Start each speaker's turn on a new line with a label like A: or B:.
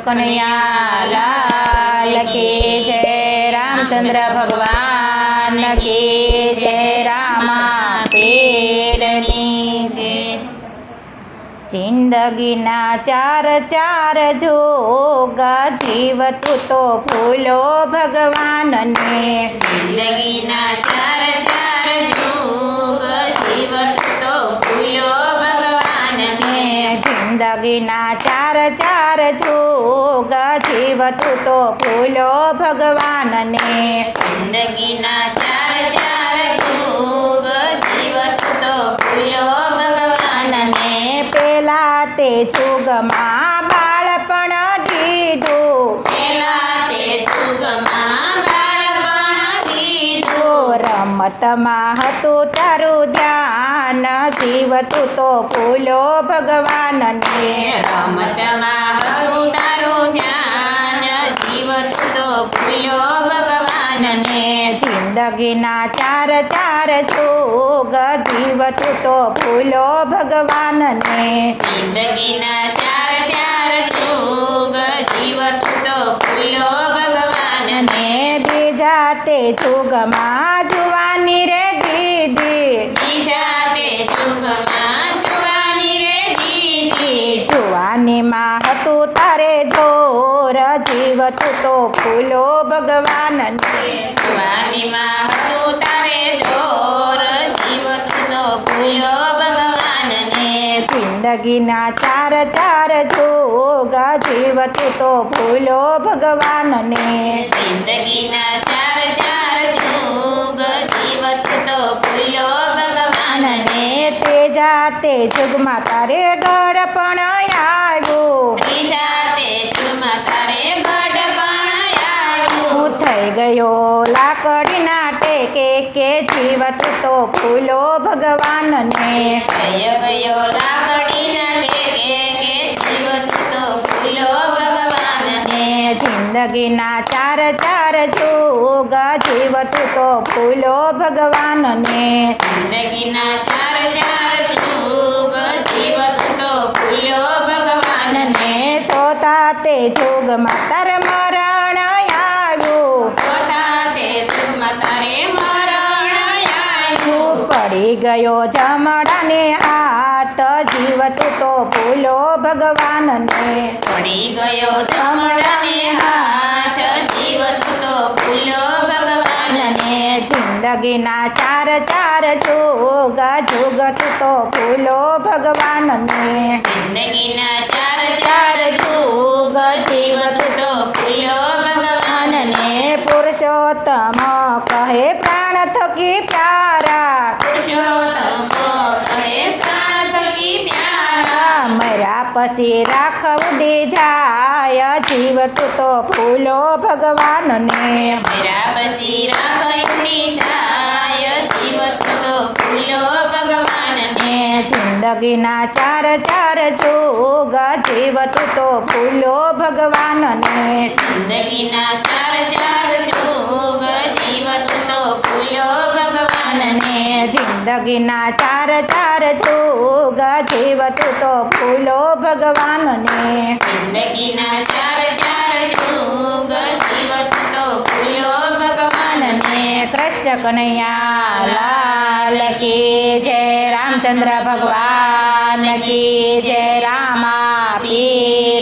A: કનૈયા લાલ કી જય રામચંદ્ર ભગવાન કી જય રામા પીરની જય જિંદગીના ચાર ચાર જોગ જીવતું તો ભૂલો ભગવાનને.
B: જિંદગીના ચાર ચાર જોગ જીવત તો ભૂલો ભગવાનને.
A: જિંદગીના ચાર ચાર જોગ જીવતું તો ભૂલો ભગવાનને.
B: જિંદગીના ચાર ચાર જોગ જીવત તો ભૂલો ભગવાનને.
A: પેલા તે જુગમાં બાળપણ દીધું.
B: પેલા તે જુગમાં બાળપણ દીધું.
A: રમતમાં હતું તારું ધ્યાન જીવતું તો ભૂલો ભગવાનને.
B: રમતમાં હતું
A: જિંદગીના ચાર ચાર જોગ જીવતું તો ભૂલો ભગવાનને
B: જિંદગીના ચાર ચાર જોગ જીવત તો ભૂલો ભગવાનને
A: ને બીજા તે જુગમાં જુવાની રે દીદી
B: બીજા તે જુગમાં
A: જીવતું તો ભૂલો ભગવાનને
B: જુવાનીમાં હતું તારે જોર જીવત તો ભૂલો ભગવાનને
A: જિંદગીના ચાર ચાર જોગ જીવતું તો ભૂલો ભગવાનને
B: જિંદગીના ચાર ચાર જોગ જીવત તો ભૂલો ભગવાનને
A: અને તે જાતે જુગમાં તારે ગળપણ આવ્યું
B: ત્રીજા તે જુગમાં તારે ગઢ પણ આવ્યું
A: હું થઈ ગયો લાકડીના ટેકે કે જીવત તો ભૂલો ભગવાનને
B: જય ગયો લાકડીના ટેકે કે જીવત તો ભૂલો ભગવાનને
A: જિંદગીના ચાર ચાર જોગ જીવતું તો ભૂલો ભગવાનને
B: જિંદગીના ચાર ચાર જોગ જીવત તો ભૂલો ભગવાનને
A: અને સોતા તે જોગમાં તાર પડી ગયો જમડાને હાથ જીવતું તો ભૂલો ભગવાનને.
B: પડી ગયો જમડાને હાથ જીવત તો ભૂલો ભગવાનને.
A: જિંદગીના ચાર ચાર જોગ જોગતું તો ભૂલો ભગવાનને.
B: જિંદગીના ચાર ચાર જોગ જીવત તો ભૂલો ભગવાનને.
A: પુરુષોત્તમ કહે પ્રાણ થકી પ્યારા
B: પુરુષોત્તમ કહે પ્રાણ થકી પ્યારા
A: મર્યા પછી રાખવ દે જાય. જીવતું તો ભૂલો ભગવાનને.
B: મેરા પછી રાખયુની જાય. જીવત તો ભૂલો ભગવાનને.
A: જિંદગીના ચાર ચાર જોગ જીવતું તો ભૂલો ભગવાનને.
B: જિંદગીના ચાર ચાર જોગ જીવત તો ભૂલો ભગવાનને.
A: જિંદગીના ચાર ચાર જોગ જીવતું તો ભૂલો ભગવાનને
B: જિંદગીના ચાર ચાર જોગ જીવત તો ભૂલો ભગવાનને
A: કૃષ્ણ કનૈયા લાલ કી જય રામચંદ્ર ભગવાન કી જય રામા પીરની